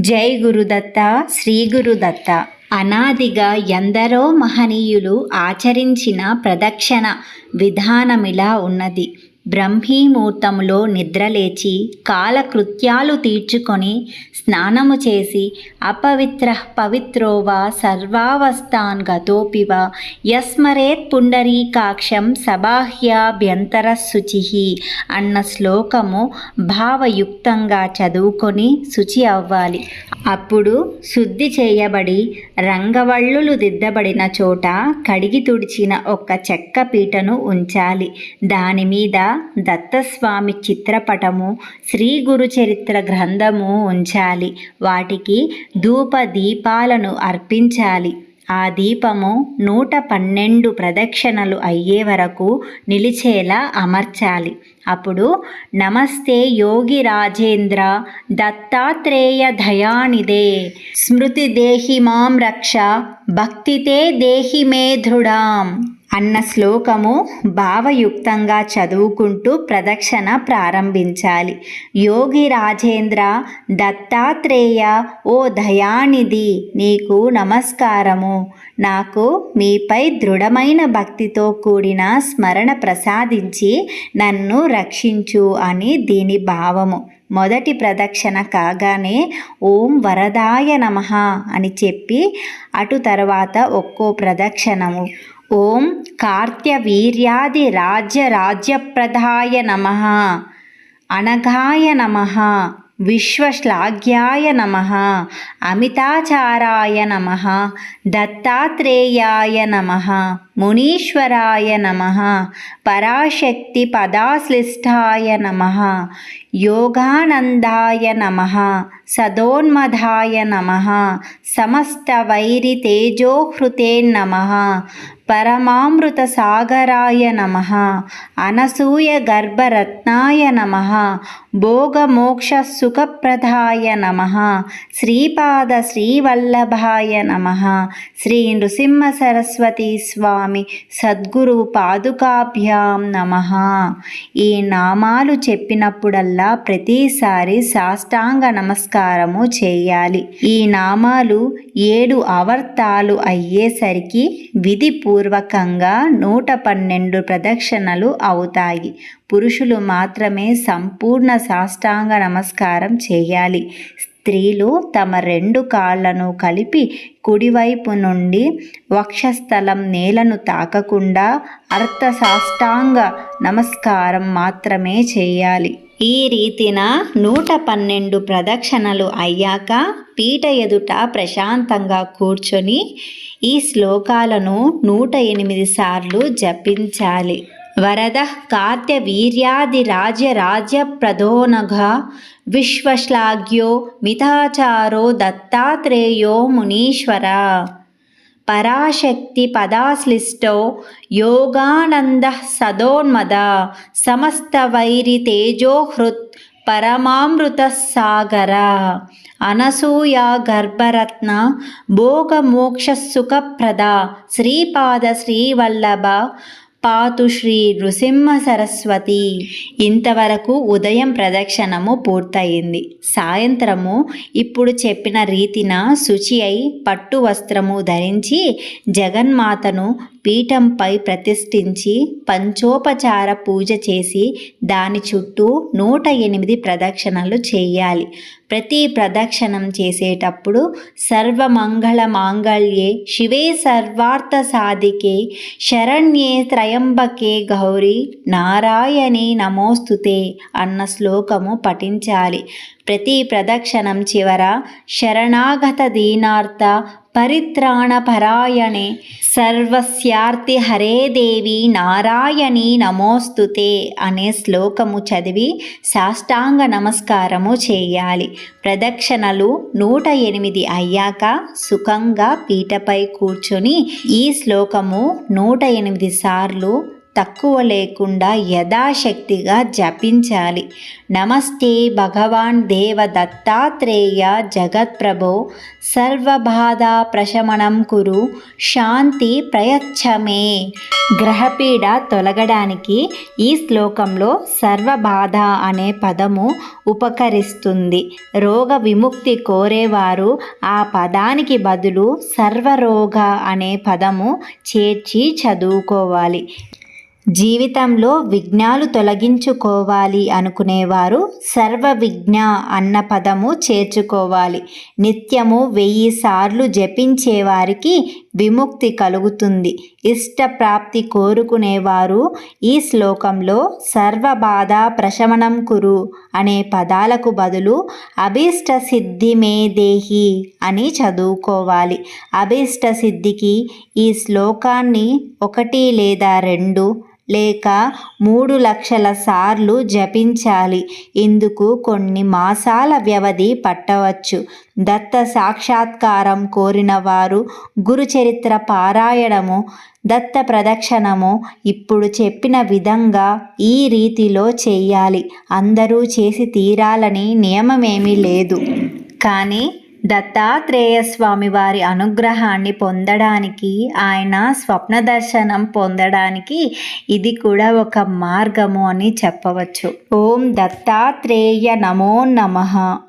జై గురుదత్త శ్రీ గురుదత్త. అనాదిగా ఎందరో మహనీయులు ఆచరించిన ప్రదక్షిణ విధానమిలా ఉన్నది. బ్రహ్మీముహూర్తములో నిద్రలేచి కాలకృత్యాలు తీర్చుకొని స్నానము చేసి అపవిత్ర పవిత్రోవా సర్వావస్థాన్ గతోపి వా యస్మరేత్ పుండరీకాక్షం సబాహ్యాభ్యంతర శుచి అన్న శ్లోకము భావయుక్తంగా చదువుకొని శుచి అవ్వాలి. అప్పుడు శుద్ధి చేయబడి రంగవళ్ళులు దిద్దబడిన చోట కడిగి తుడిచిన ఒక చెక్క పీటను ఉంచాలి. దాని మీద దత్తస్వామి చిత్రపటము శ్రీ గురు చరిత్ర గ్రంథము ఉంచాలి. వాటికి ధూప దీపాలను అర్పించాలి. ఆ దీపము నూట పన్నెండు ప్రదక్షిణలు అయ్యే వరకు నిలిచేలా అమర్చాలి. అప్పుడు నమస్తే యోగి రాజేంద్ర దత్తాత్రేయ దయానిదే స్మృతి దేహి మాం రక్ష భక్తితే దేహి మే దృఢాం. అన్న శ్లోకము భావయుక్తంగా చదువుకుంటూ ప్రదక్షిణ ప్రారంభించాలి. యోగి రాజేంద్ర దత్తాత్రేయ ఓ దయానిధి నీకు నమస్కారము. నాకు మీపై దృఢమైన భక్తితో కూడిన స్మరణ ప్రసాదించి నన్ను రక్షించు అని దీని భావము. మొదటి ప్రదక్షిణ కాగానే ఓం వరదాయ నమ అని చెప్పి అటు తర్వాత ఒక్కో ప్రదక్షిణము. ఓం కార్త్యవీర్యాది రాజ్య రాజ్యప్రదాయ నమ అనఘాయ నమ విశ్వశ్లాఘ్యాయ నమ అమితాచారాయ నమ దత్తాత్రేయాయ నమ మునీశ్వరాయ నమ పరాశక్తి పదాశ్లిష్టాయ నమ యోగానందాయ నమ సదోన్మధాయ నమ సమస్తవైరితేజోహృతే నమ పరమామృత సాగరాయ నమ అనసూయ గర్భరత్నాయ నమ భోగమోక్ష సుఖప్రదాయ నమ. శ్రీపాద శ్రీవల్లభాయ నమ. శ్రీ నృసింహ సరస్వతి స్వామి సద్గురు పాదుకాభ్యాం నమ. ఈ నామాలు చెప్పినప్పుడల్లా ప్రతిసారి సాష్టాంగ నమస్కారము చేయాలి. ఈ నామాలు ఏడు అవర్తాలు అయ్యేసరికి విధిపూర్వకంగా నూట పన్నెండు ప్రదక్షిణలు అవుతాయి. పురుషులు మాత్రమే సంపూర్ణ సాష్టాంగ నమస్కారం చేయాలి. స్త్రీలు తమ రెండు కాళ్ళను కలిపి కుడివైపు నుండి వక్షస్థలం నేలను తాకకుండా అర్థ సాష్టాంగ నమస్కారం మాత్రమే చేయాలి. ఈ రీతిన నూట పన్నెండు ప్రదక్షిణలు అయ్యాక పీట ఎదుట ప్రశాంతంగా కూర్చొని ఈ శ్లోకాలను నూట ఎనిమిది సార్లు జపించాలి. వరద కార్త్య వీర్యాది రాజ్య రాజ్య ప్రధోనఘ విశ్వశ్లాఘ్యో మితాచారో దత్తాత్రేయో మునీశ్వర పరాశక్తి పదాశ్లిష్టో యోగానంద సదోన్మద సమస్త వైరి తేజోహృత్ పరమామృత సాగర అనసూయ గర్భరత్న భోగమోక్ష సుఖప్రద శ్రీపాద శ్రీవల్లభ పాతు శ్రీ నృసింహ సరస్వతి. ఇంతవరకు ఉదయం ప్రదక్షిణము పూర్తయింది. సాయంత్రము ఇప్పుడు చెప్పిన రీతిన శుచి అయి పట్టు వస్త్రము ధరించి జగన్మాతను పీఠంపై ప్రతిష్ఠించి పంచోపచార పూజ చేసి దాని చుట్టూ నూట ఎనిమిది ప్రదక్షిణలు చేయాలి. ప్రతి ప్రదక్షిణం చేసేటప్పుడు సర్వమంగళ మాంగళ్యే శివే సర్వార్థ సాధికే శరణ్యే త్రయంబకే గౌరీ నారాయణి నమోస్తుతే అన్న శ్లోకము పఠించాలి. ప్రతి ప్రదక్షిణం చివర శరణాగత దీనార్థ పరిత్రాణపరాయణే. సర్వస్యార్తి హరే దేవి నారాయణి నమోస్తుతే అనే శ్లోకము చదివి సాష్టాంగ నమస్కారము చేయాలి. ప్రదక్షిణలు నూట ఎనిమిది అయ్యాక సుఖంగా పీటపై కూర్చొని ఈ శ్లోకము నూట ఎనిమిది సార్లు తక్కువ లేకుండా యథాశక్తిగా జపించాలి. నమస్తే భగవాన్ దేవ దత్తాత్రేయ జగత్ప్రభో సర్వబాధ ప్రశమనం కురు శాంతి ప్రయచ్చమే. గ్రహపీడ తొలగడానికి ఈ శ్లోకంలో సర్వబాధ అనే పదము ఉపకరిస్తుంది. రోగ విముక్తి కోరేవారు ఆ పదానికి బదులు సర్వరోగ అనే పదము చేర్చి చదువుకోవాలి. జీవితంలో విఘ్నాలు తొలగించుకోవాలి అనుకునేవారు సర్వ విఘ్న అన్న పదము చేర్చుకోవాలి. నిత్యము వెయ్యి సార్లు జపించేవారికి విముక్తి కలుగుతుంది. ఇష్టప్రాప్తి కోరుకునేవారు ఈ శ్లోకంలో సర్వ బాధ ప్రశమనం కురు అనే పదాలకు బదులు అభీష్ట సిద్ధి మే దేహి అని చదువుకోవాలి. అభీష్ట సిద్ధికి ఈ శ్లోకాన్ని ఒకటి లేదా రెండు లేక మూడు లక్షల సార్లు జపించాలి. ఇందుకు కొన్ని మాసాల వ్యవధి పట్టవచ్చు. దత్త సాక్షాత్కారం కోరిన వారు గురుచరిత్ర పారాయణము దత్త ప్రదక్షిణము ఇప్పుడు చెప్పిన విధంగా ఈ రీతిలో చేయాలి. అందరూ చేసి తీరాలని నియమమేమీ లేదు. కానీ దత్తాత్రేయ స్వామి వారి అనుగ్రహాన్ని పొందడానికి ఆయన స్వప్న దర్శనం పొందడానికి ఇది కూడా ఒక మార్గము అని చెప్పవచ్చు. ఓం దత్తాత్రేయ నమో నమః.